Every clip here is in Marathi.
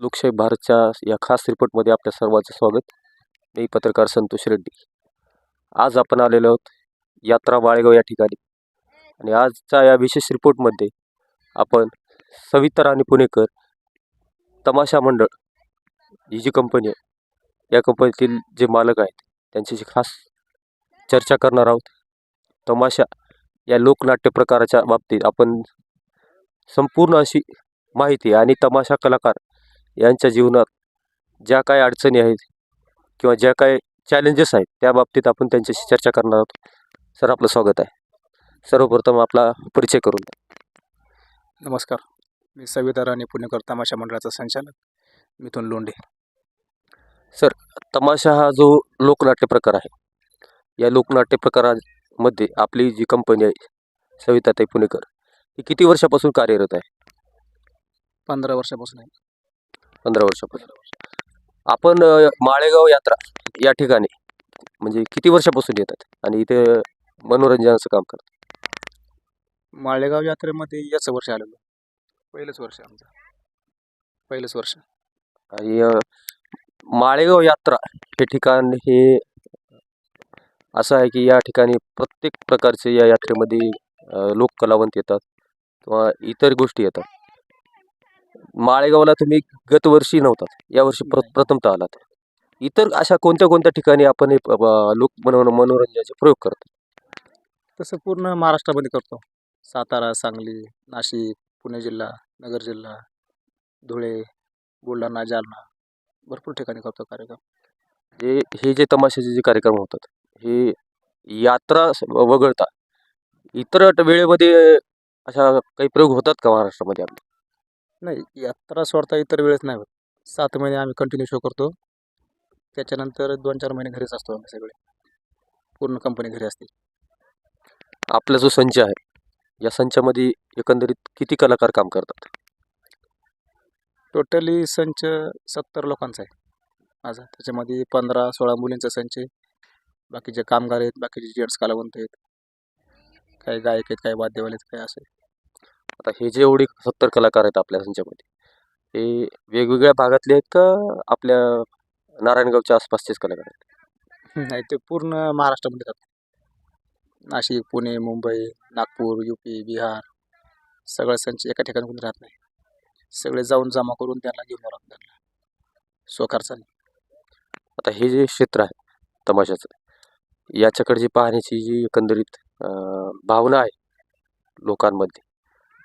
लोकशाही भारतच्या या खास रिपोर्टमध्ये आपल्या सर्वांचं स्वागत. मी पत्रकार संतोष रेड्डी. आज आपण आलेलो आहोत यात्रा वाळेगाव या ठिकाणी. आणि आजच्या या विशेष रिपोर्टमध्ये आपण सविता राणी पुणेकर तमाशा मंडळ ही जी कंपनी आहे या कंपनीतील जे मालक आहेत त्यांच्याशी खास चर्चा करणार आहोत. तमाशा या लोकनाट्य प्रकाराच्या बाबतीत आपण संपूर्ण अशी माहिती आणि तमाशा कलाकार यांच्या जीवनात ज्या काय अडचणी आहेत किंवा ज्या काय चॅलेंजेस आहेत त्या बाबतीत आपण त्यांच्याशी चर्चा करणार आहोत. सर आपलं स्वागत आहे. सर्वप्रथम आपला परिचय करून द्या. नमस्कार. मी सविता राणी पुणेकर तमाशा मंडळाचा संचालक. मिथुन लोंढे. तमाशा हा जो लोकनाट्य प्रकार आहे या लोकनाट्य प्रकारामध्ये आपली जी कंपनी आहे सविताताई पुणेकर ही किती वर्षापासून कार्यरत आहे? पंधरा वर्षापासून आहे. पंधरा वर्षापासून. आपण माळेगाव यात्रा या ठिकाणी म्हणजे किती वर्षापासून येतात? आणि इथे मनोरंजनाचं काम करतात? माळेगाव यात्रेमध्ये याच वर्ष आलेलो. पहिलंच वर्ष आमचं. पहिलंच वर्ष. आणि अ, माळेगाव यात्रा हे ठिकाण हे असं आहे की या ठिकाणी प्रत्येक प्रकारचे या यात्रेमध्ये अ, लोककलावंत येतात किंवा इतर गोष्टी येतात. माळेगावला तुम्ही गतवर्षी नव्हतात यावर्षी प्र. प्रथमतः आलात. इतर अशा कोणत्या कोणत्या ठिकाणी आपण हे प- ब- लोक मनोरं मनोरंजनाचे प्रयोग करतो? तसं पूर्ण महाराष्ट्रामध्ये करतो. सातारा सांगली नाशिक पुणे जिल्हा नगर जिल्हा धुळे बुलढाणा जालना भरपूर ठिकाणी करतो कार्यक्रम. हे हे जे तमाशाचे जे कार्यक्रम होतात हे यात्रा स- वगळता इतर ट- वेळेमध्ये अशा काही प्रयोग होतात का महाराष्ट्रामध्ये आपले? नाही यात्रा सोडता इतर वेळेस नाही होत. सात महिने आम्ही कंटिन्यू शो करतो. त्याच्यानंतर दोन चार महिने घरीच असतो आम्ही सगळे. पूर्ण कंपनी घरी असते. आपला जो संच आहे या संचामध्ये एकंदरीत किती कलाकार काम करतात? टोटली संच सत्तर लोकांचा आहे. माझा. त्याच्यामध्ये पंधरा सोळा मुलींचा संच आहे. बाकीचे कामगार आहेत बाकीचे जेंट्स कलावंत आहेत. काही गायक आहेत काही वाद्यवाले आहेत काही असे आता हे जे एवढे सत्तर कलाकार आहेत आपल्या संचामध्ये हे वेगवेगळ्या भागातले आहेत का आपल्या नारायणगावच्या आसपासचेच कलाकार आहेत? नाही ते पूर्ण महाराष्ट्रामध्ये राहतात नाशिक पुणे मुंबई नागपूर यू पी बिहार सगळं संच एका ठिकाणी कोणी राहत नाही. सगळे जाऊन जमा करून त्यांना घेऊन लागतं त्यांना. स्वखर्चाने. आता हे जे क्षेत्र आहे तमाशाचं याच्याकडे जी पाहण्याची जी एकंदरीत भावना आहे लोकांमध्ये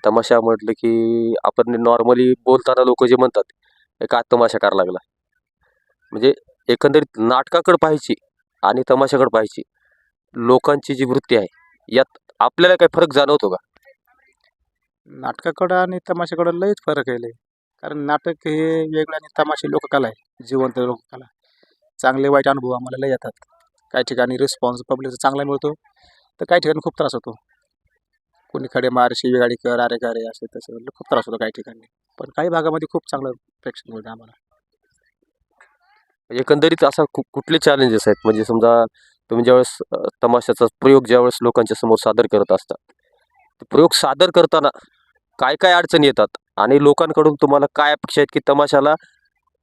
तमाशा म्हटलं की आपण नॉर्मली बोलताना लोक जे म्हणतात एक तमाशा करायला लागला. म्हणजे एकंदरीत नाटकाकडं पाहायची आणि तमाशाकडं पाहायची लोकांची जी वृत्ती आहे यात आपल्याला काही फरक जाणवतो का? नाटकाकडं आणि तमाशाकडं लयच फरक आहे कारण नाटक हे वेगळं आणि तमाशे लोककला आहे जिवंत लोककला. चांगले वाईट अनुभव आम्हाला लय येतात. काही ठिकाणी रिस्पॉन्स पब्लिकचा चांगला मिळतो तर काही ठिकाणी खूप त्रास होतो. कोणी खडे मार कर अरे करे असे तसं. म्हणजे खूप त्रास होतो काही ठिकाणी. पण काही भागामध्ये खूप चांगलं प्रेक्षण मिळतं आम्हाला. एकंदरीत असा कु कुठले चॅलेंजेस आहेत? म्हणजे समजा तुम्ही ज्यावेळेस तमाशाचा प्रयोग ज्यावेळेस लोकांच्या समोर सादर करत असतात प्रयोग सादर करताना काय काय अडचणी येतात? आणि लोकांकडून तुम्हाला काय अपेक्षा आहेत की तमाशाला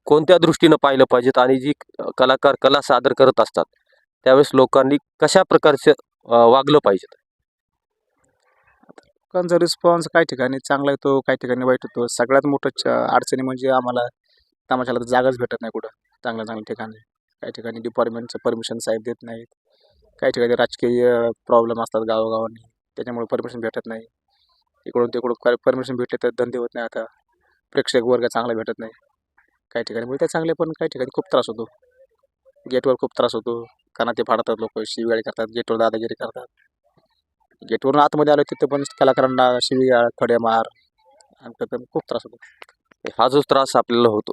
कोणत्या दृष्टीनं पाहिलं पाहिजेत? आणि जी कलाकार कला सादर करत असतात त्यावेळेस लोकांनी कशा प्रकारचं वागलं पाहिजेत? लोकांचा रिस्पॉन्स काही ठिकाणी चांगला येतो काही ठिकाणी वाईट होतो. सगळ्यात मोठं अडचणी म्हणजे आम्हाला तमाशाला तर जागाच भेटत नाही कुठं चांगल्या चांगल्या ठिकाणी. काही ठिकाणी डिपार्टमेंटचं परमिशन साहेब देत नाहीत. काही ठिकाणी राजकीय प्रॉब्लेम असतात गावोगावांनी त्याच्यामुळे परमिशन भेटत नाही. इकडून तिकडून काय परमिशन भेटले तर धंदे होत नाही आता. प्रेक्षक वर्ग चांगला भेटत नाही. काही ठिकाणी बोलते चांगले पण काही ठिकाणी खूप त्रास होतो. गेटवर खूप त्रास होतो. कानाते फाडतात लोक शिवगाळी करतात गेटवर दादागिरी करतात. गेटवरून आतमध्ये आलो तिथे पण कलाकारांना शिवीगाळ खडेमार आणि खूप त्रास होतो. हा जो त्रास आपल्याला होतो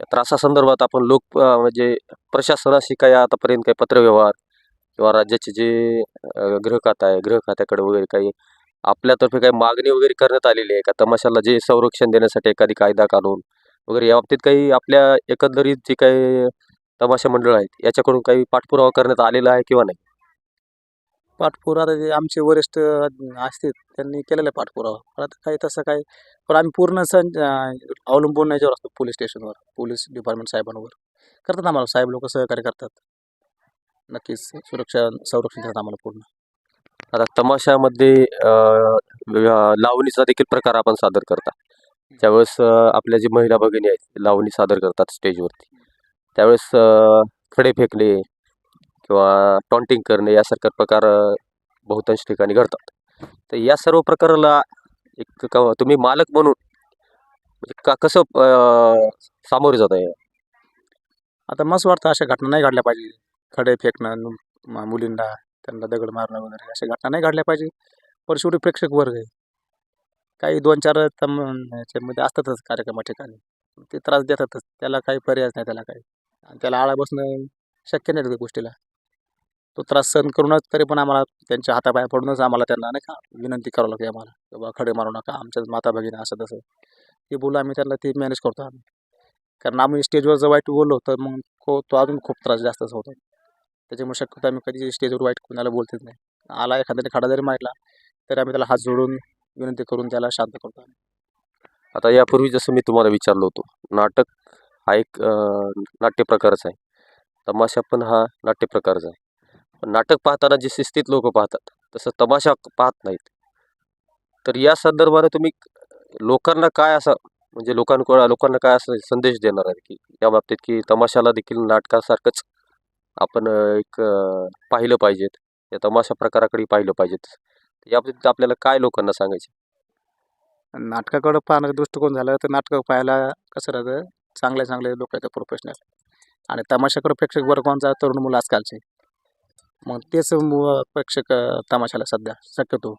या त्रासासंदर्भात आपण लोक म्हणजे प्रशासनाशी काही आतापर्यंत काही पत्रव्यवहार किंवा राज्याचे जे गृहखात आहे गृहखात्याकडे वगैरे काही आपल्यातर्फे काही मागणी वगैरे करण्यात आलेली आहे का? तमाशाला जे संरक्षण देण्यासाठी एखादी कायदा कानून वगैरे या बाबतीत काही आपल्या एकंदरीत जे काही तमाशा मंडळ आहेत याच्याकडून काही पाठपुरावा करण्यात आलेला आहे किंवा नाही? पाठपुरावा आता आमचे वरिष्ठ असतील त्यांनी केलेला आहे पाठपुरावा. पण आता काही तसं काही पण आम्ही पूर्ण सण अवलंबून याच्यावर असतो पोलीस स्टेशनवर पोलीस डिपार्टमेंट साहेबांवर. करतात आम्हाला साहेब लोक सहकार्य करतात. नक्कीच सुरक्षा संरक्षण देतात आम्हाला पूर्ण. आता तमाशामध्ये लावणीचा देखील प्रकार आपण सादर करता. ज्यावेळेस आपल्या जी महिला भगिनी आहेत लावणी सादर करतात स्टेजवरती. त्यावेळेस खडे फेकणे किंवा टॉन्टिंग करणे यासारखे प्रकार बहुतांश ठिकाणी घडतात. तर या सर्व प्रकाराला एक क- तुम्ही मालक म्हणून म्हणजे का कसं सामोरे जात आहे आता मस्त वाटतं अशा घटना नाही घडल्या पाहिजे. खडे फेकणं मुलींना त्यांना दगड मारणं वगैरे अशा घटना नाही घडल्या पाहिजे. पण शेवटी प्रेक्षक वर्ग आहे. काही दोन चार तम याच्यामध्ये असतातच कार्यक्रमा ठिकाणी. ते त्रास देतातच. त्याला काही पर्याय नाही त्याला काही. आणि त्याला आळा बसणं शक्य नाही त्या गोष्टीला. तो त्रास सहन करूनच तरी पण आम्हाला त्यांच्या हातापाया पडूनच आम्हाला त्यांना नाही का विनंती करावं लागते आम्हाला बाबा खडे मारू नका आमच्या माता भगिनी असं तसं. ते बोलू आम्ही त्यांना ते मॅनेज करतो आम्ही. कारण आम्ही स्टेजवर जर वाईट बोललो तर मग को तो अजून खूप त्रास जास्तच होतो. त्याच्यामुळे शक्यतो आम्ही कधी स्टेजवर वाईट कोणाला बोलतच नाही. आला एखाद्याने खडा जरी मारला तरी आम्ही त्याला हात जोडून विनंती करून त्याला शांत करतो आम्ही. आता यापूर्वी जसं मी तुम्हाला विचारलो होतो नाटक हा एक अं, नाट्य आहे. तमाशा पण हा नाट्यप्रकारच आहे. नाटक पाहताना जे शिस्तीत लोक पाहतात तसं तमाशा पाहत नाहीत. तर या संदर्भाने तुम्ही लोकांना काय असं म्हणजे लोकांक लोकांना काय असं संदेश देणार आहे की या बाबतीत की तमाशाला देखील नाटकासारखंच आपण एक पाहिलं पाहिजेत या तमाशा प्रकाराकडे पाहिलं पाहिजेत. या बाबतीत आपल्याला काय लोकांना सांगायचे? नाटकाकडं पाहण्याचा दृष्टिकोन झालं तर नाटकं पाहायला कसं राहतं चांगले चांगले लोक आहेत प्रोफेशनल आणि तमाशाकडं प्रेक्षक वर्ग कोणचा तरुण मुलं आजकालचे. मग तेच मु- प्रेक्षक तमाशाला सध्या शक्यतो.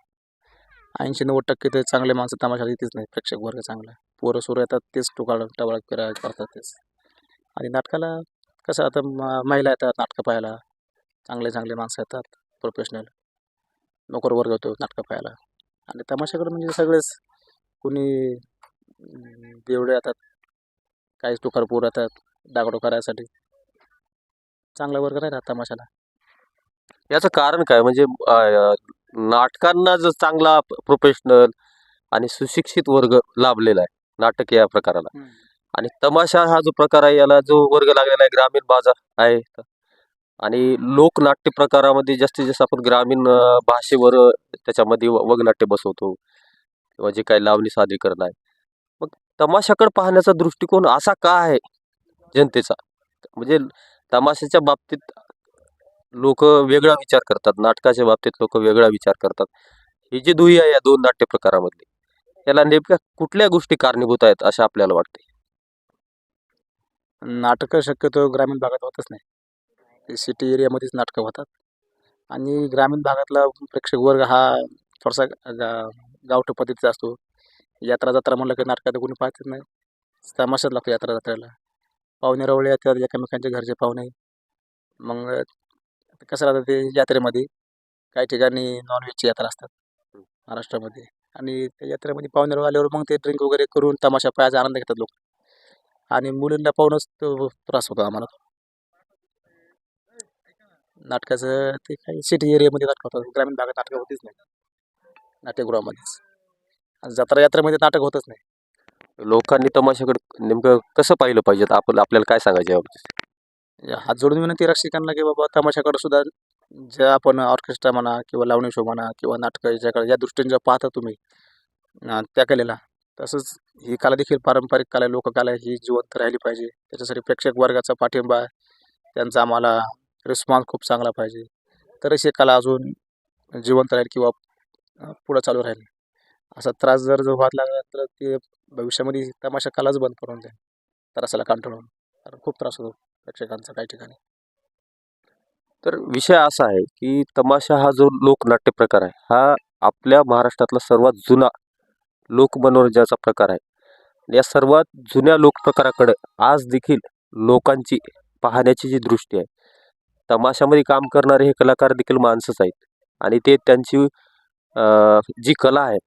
ऐंशी नव्वद टक्के ते चांगले माणसं तमाशाला येतेच नाही प्रेक्षक वर्ग चांगला. पोरं सोरं येतात तेच टोकाळ टवाळ फिरा करतात तेच. आणि नाटकाला कसं आता म- महिला येतात नाटकं पाहायला. चांगले चांगले माणसं येतात प्रोफेशनल नोकर वर्ग होतो नाटकं पाहायला. आणि तमाशाकडं म्हणजे सगळेच कुणी देवडे बेवडे येतात काहीच टोकार पोर येतात डागडो करायसाठी चांगला वर्ग नाही राहत तमाशाला. याचं कारण काय? म्हणजे नाटकांना जर चांगला प्रोफेशनल आणि सुशिक्षित वर्ग लाभलेला आहे नाटक या प्रकाराला. आणि तमाशा हा जो प्रकार आहे याला जो वर्ग लागलेला आहे ग्रामीण बाजार आहे आणि लोकनाट्य प्रकारामध्ये जास्तीत जास्त आपण ग्रामीण भाषेवर त्याच्यामध्ये वगनाट्य बसवतो किंवा जे काही लावणी सादरीकरण आहे. मग तमाशाकडे पाहण्याचा दृष्टिकोन असा का आहे जनतेचा? म्हणजे तमाशाच्या बाबतीत लोक वेगळा विचार करतात. नाटकाच्या बाबतीत लोक वेगळा विचार करतात. ही जी दुही आहे या दोन नाट्य प्रकारामधली याला नेमक्या कुठल्या गोष्टी कारणीभूत आहेत असं आपल्याला वाटते नाटकं शक्यतो ग्रामीण भागात होतच नाही. सिटी एरियामध्येच नाटकं होतात. आणि ग्रामीण भागातला प्रेक्षक वर्ग हा थोडासा गा गावठी पद्धतीचा असतो. यात्रा जत्रा म्हणलं की नाटकात कोणी पाहतच नाही. तमाशाच लागतो यात्रा जात्रेला. पाहुणे रवळे येतात एकमेकांच्या घरचे पाहुणे. मग कसं राहतं ते यात्रेमध्ये? काही ठिकाणी नॉनव्हेजची यात्रा असतात महाराष्ट्रामध्ये. आणि त्या यात्रेमध्ये पाहुणे रवळे आल्यावर मग ते ड्रिंक वगैरे करून तमाशा पाहायचा आनंद घेतात लोक. आणि मुलींना पाहूनच तो त्रास होतो आम्हाला. नाटकाचं ते काही सिटी एरियामध्ये नाटक होतात ग्रामीण भागात नाटकं होतीच नाही. नाट्यगृहामध्येच. आणि जत्रा यात्रेमध्ये नाटक होतच नाही. लोकांनी तमाशाकडे नेमकं कसं पाहिलं पाहिजे? आपण आपल्याला काय सांगायचे याबाबतीत हात जोडून विनंती रसिकांना की बाबा तमाशाकडे सुद्धा ज्या आपण ऑर्केस्ट्रा म्हणा किंवा लावणी शो म्हणा किंवा नाटकं याच्याकडे या दृष्टीने जर पाहता तुम्ही त्या कलेला तसंच ही कला देखील पारंपरिक कला लोककला ही जिवंत राहिली पाहिजे. त्याच्यासाठी प्रेक्षक वर्गाचा पाठिंबा त्यांचा आम्हाला रिस्पॉन्स खूप चांगला पाहिजे. तरच ही कला अजून जिवंत राहील किंवा पुढं चालू राहील. असा त्रास जर जो व्हायला लागला तर ते भविष्यामध्ये तमाशा कलाच बंद करून देईल. त्रासाला कंटाळून. कारण खूप त्रास होतो. प्रेक्षकांचा काही ठिकाणी. तर विषय असा आहे की तमाशा हा जो लोकनाट्य प्रकार आहे हा आपल्या महाराष्ट्रातला सर्वात जुना लोकमनोरंजनाचा प्रकार आहे. या सर्वात जुन्या लोकप्रकाराकडे आज देखील लोकांची पाहण्याची जी दृष्टी आहे तमाशामध्ये काम करणारे हे कलाकार देखील माणसंच आहेत. आणि ते त्यांची जी कला आहे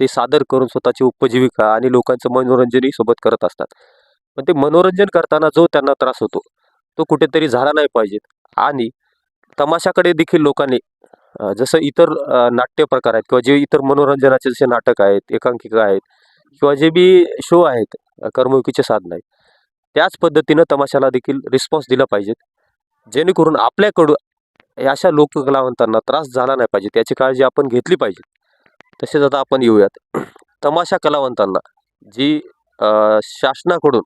ते सादर करून स्वतःची उपजीविका आणि लोकांचं मनोरंजनही सोबत करत असतात. पण ते मनोरंजन करताना जो त्यांना त्रास होतो तो कुठेतरी झाला नाही पाहिजे. आणि तमाशाकडे देखील लोकांनी जसं इतर नाट्य प्रकार आहेत किंवा जे इतर मनोरंजनाचे जसे नाटक आहेत एकांकिका आहेत किंवा जे बी शो आहेत करमणुकीचे साधन आहेत त्याच पद्धतीनं तमाशाला देखील रिस्पॉन्स दिला पाहिजेत जेणेकरून आपल्याकडून अशा लोककलावंतांना त्रास झाला नाही पाहिजे त्याची काळजी आपण घेतली पाहिजे. तसेच आता आपण येऊयात. तमाशा कलावंतांना जी शासनाकडून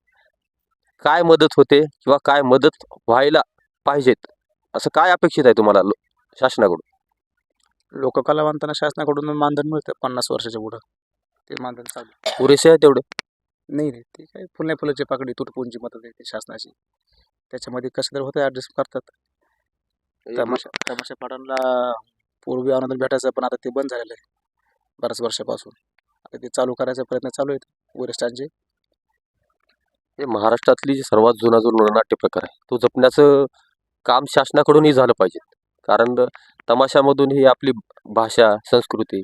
काय मदत होते किंवा काय मदत व्हायला पाहिजेत? असं काय अपेक्षित आहे तुम्हाला लो- शासनाकडून? लोककलावंतांना शासनाकडून मानधन मिळतं पन्नास वर्षाच्या पुढं. ते मानधन चालू. पुरेसे आहे तेवढे? नाही नाही. ते काय फुले फुलाची पाकडी तुटपुंची मदत आहे शासनाची. त्याच्यामध्ये कसं तर होतं ॲडजस्ट करतात. तमाशा तमाशा पाडांना पूर्वी अनुदान भेटायचं पण आता ते बंद झालेलं आहे. बऱ्याच वर्षापासून. आता ते चालू करायचा प्रयत्न चालू आहेत. वरिष्ठांचे. हे महाराष्ट्रातली जी सर्वात जुना जो नाट्य प्रकार आहे तो जपण्याचं काम शासनाकडूनही झालं पाहिजे. कारण तमाशामधून ही आपली भाषा संस्कृती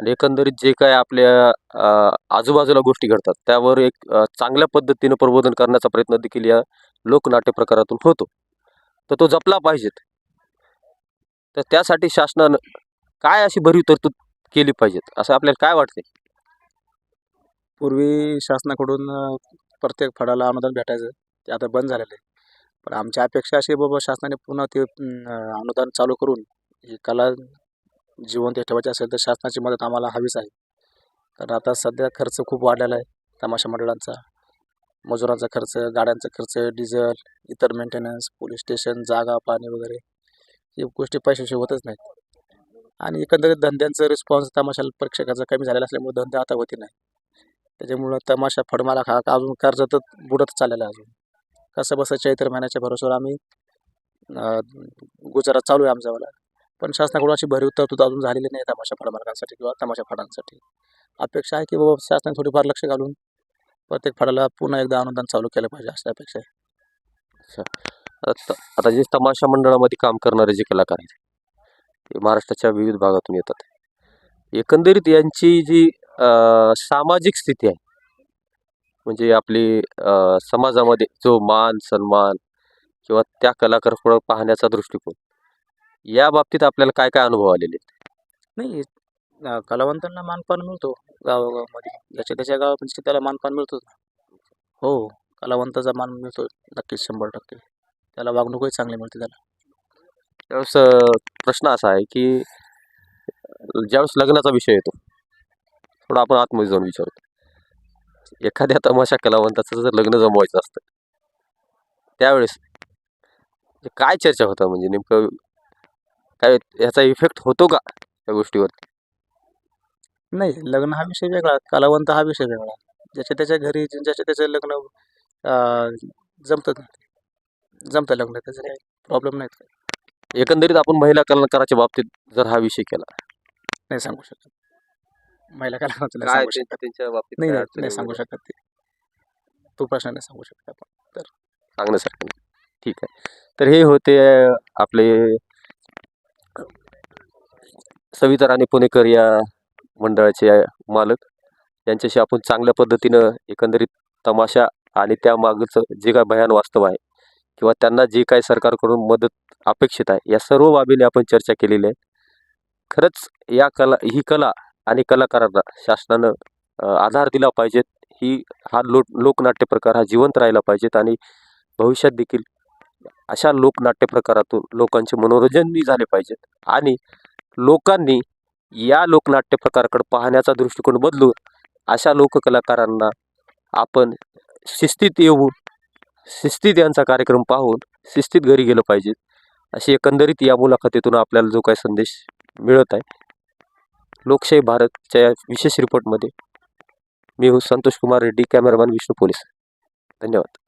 आणि एकंदरीत जे काय आपल्या आजूबाजूला गोष्टी घडतात त्यावर एक चांगल्या पद्धतीनं प्रबोधन करण्याचा प्रयत्न देखील या लोकनाट्य प्रकारातून होतो. तर तो जपला पाहिजेत तर त्यासाठी शासनानं काय अशी भरीव तरतूद केली पाहिजेत असं आपल्याला काय वाटते पूर्वी शासनाकडून प्रत्येक फळाला अनुदान भेटायचं ते आता बंद झालेलं आहे. पण आमची अपेक्षा अशी बाबा शासनाने पुन्हा ते अनुदान चालू करून ही कला जिवंत ठेवायची असेल तर शासनाची मदत आम्हाला हवीच आहे. कारण आता सध्या खर्च खूप वाढलेला आहे तमाशा मंडळांचा. मजुरांचा खर्च गाड्यांचा खर्च डिझेल इतर मेंटेनन्स पोलीस स्टेशन जागा पाणी वगैरे ही गोष्टी पैशाशी होतच नाहीत. आणि एकंदरीत धंद्यांचं रिस्पॉन्स तमाशाला प्रेक्षकाचा कमी झालेला असल्यामुळे धंदा आता होती नाही त्याच्यामुळं तमाशा फडमाला खा का अजून कर्जतच बुडत चाललेलं आहे अजून. कसं बसं चैत्र महिन्याच्या भरोश्यावर आम्ही गुजरात गुजारा चालू आहे आमच्यावाला पण शासनाकडून अशी भरीव तरतूद अजून झालेली नाही तमाशा फडमालकांसाठी किंवा तमाशा फडांसाठी. अपेक्षा आहे की बाबा शासनाने थोडीफार लक्ष घालून प्रत्येक फडाला पुन्हा एकदा अनुदान चालू केलं पाहिजे अशी अपेक्षा आहे. आता आता जे तमाशा मंडळामध्ये काम करणारे जे कलाकार आहेत ते महाराष्ट्राच्या विविध भागातून येतात. एकंदरीत यांची जी सामाजिक स्थिती आहे. म्हणजे आपली समाजामध्ये जो मान सन्मान किंवा त्या कलाकाराकडं पाहण्याचा दृष्टिकोन या बाबतीत आपल्याला काय काय अनुभव आलेले आहेत? नाही कलावंतांना मानपान मिळतो गावागावामध्ये. ज्याच्या त्याच्या म्हणजे त्याला मानपान मिळतोच ना. हो. कलावंताचा मान मिळतो नक्कीच शंभर टक्के. त्याला वागणूकही चांगली मिळते त्याला. त्यावेळेस प्रश्न असा आहे की ज्यावेळेस लग्नाचा विषय येतो थोडा आपण आतमध्ये जाऊन विचारतो. एखाद्या तमाशा कलावंताचं जर लग्न जमवायचं असतं त्यावेळेस म्हणजे काय चर्चा होता? म्हणजे नेमकं काय याचा इफेक्ट होतो का त्या गोष्टीवर नाही लग्न हा विषय वेगळा कलावंत हा विषय वेगळा. ज्याच्या त्याच्या घरी ज्या- ज्याच्या त्याचं लग्न जमतं जमतं लग्न त्याचं काही प्रॉब्लेम नाही एकंदरीत आपण महिला कलाकाराच्या बाबतीत जर हा विषय केला. नाही सांगू शकत. महिला नाही काय सांगू शकत त्यांच्या- बाबतीत नाही काय नाही अडचणी सांगू वगैरे शकत ते. तो प्रश्न नाही सांगू शकत आपण. सांगण्यासारखं नाही. ठीक आहे. तर हे होते अ, आपले सविता राणी पुणेकर या मंडळाचे मालक. यांच्याशी आपण चांगल्या पद्धतीनं एकंदरीत तमाशा आणि त्या मागचं जे काय भयान वास्तव आहे किंवा त्यांना जे काय सरकारकडून मदत अपेक्षित आहे या सर्व बाबीने आपण चर्चा केलेली आहे. खरंच या कला ही कला आणि कलाकारांना शासनानं आधार दिला पाहिजेत. ही हा लो लोकनाट्य प्रकार हा जिवंत राहिला पाहिजेत आणि भविष्यात देखील अशा लोकनाट्य प्रकारातून लोकांचे मनोरंजनही झाले पाहिजेत. आणि लोकांनी या लोकनाट्य प्रकाराकडे पाहण्याचा दृष्टिकोन बदलून अशा लोककलाकारांना आपण शिस्तीत येऊन शिस्तीत यांचा कार्यक्रम पाहून शिस्तीत घरी गेलं पाहिजे अशी एकंदरीत या मुलाखतीतून आपल्याला जो काही संदेश मिळत आहे लोकशाही भारतच्या या विशेष रिपोर्टमध्ये मी संतोष कुमार रेड्डी कॅमेरामॅन विष्णू पोलीस. धन्यवाद.